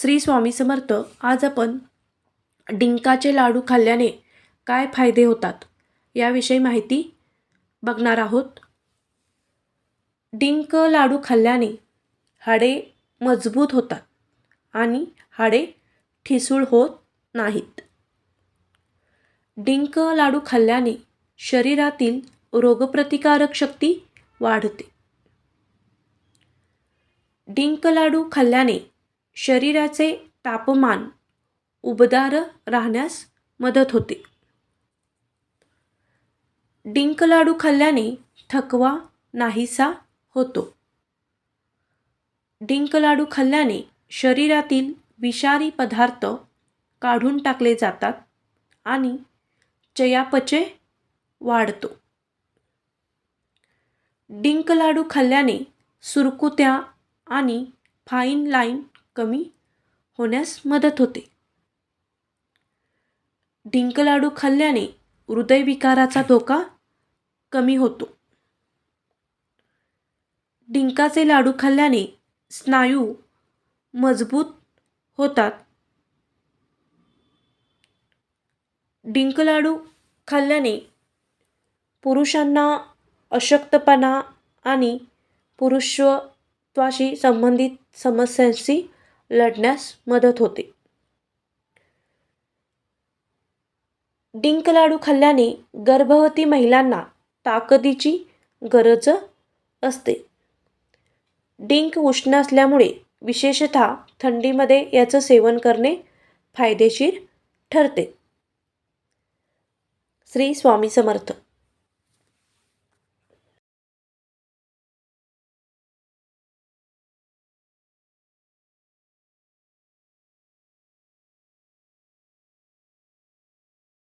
श्री स्वामी समर्थ आज आपण डिंकाचे लाडू खाल्ल्याने काय फायदे होतात? याविषयी माहिती बघणार आहोत. डिंक लाडू खाल्ल्याने हाडे मजबूत होतात आणि हाडे ठिसूळ होत नाहीत. डिंक लाडू खाल्ल्याने शरीरातील रोगप्रतिकारक शक्ती वाढते. डिंक लाडू खाल्ल्याने शरीराचे तापमान उबदार राहण्यास मदत होते. डिंक लाडू खाल्ल्याने थकवा नाहीसा होतो. डिंक लाडू खाल्ल्याने शरीरातील विषारी पदार्थ काढून टाकले जातात आणि चयापचय वाढतो. डिंक लाडू खाल्ल्याने सुरकुत्या आणि फाईन लाईन कमी होण्यास मदत होते. डिंक लाडू खाल्ल्याने हृदयविकाराचा धोका कमी होतो. डिंकाचे लाडू खाल्ल्याने स्नायू मजबूत होतात. डिंक लाडू खाल्ल्याने पुरुषांना अशक्तपणा आणि पुरुषत्वाशी संबंधित समस्यांशी लढण्यास मदत होते. डिंक लाडू खाल्ल्याने गर्भवती महिलांना ताकदीची गरज असते. डिंक उष्ण असल्यामुळे विशेषतः थंडीमध्ये याचं सेवन करणे फायदेशीर ठरते. श्री स्वामी समर्थ.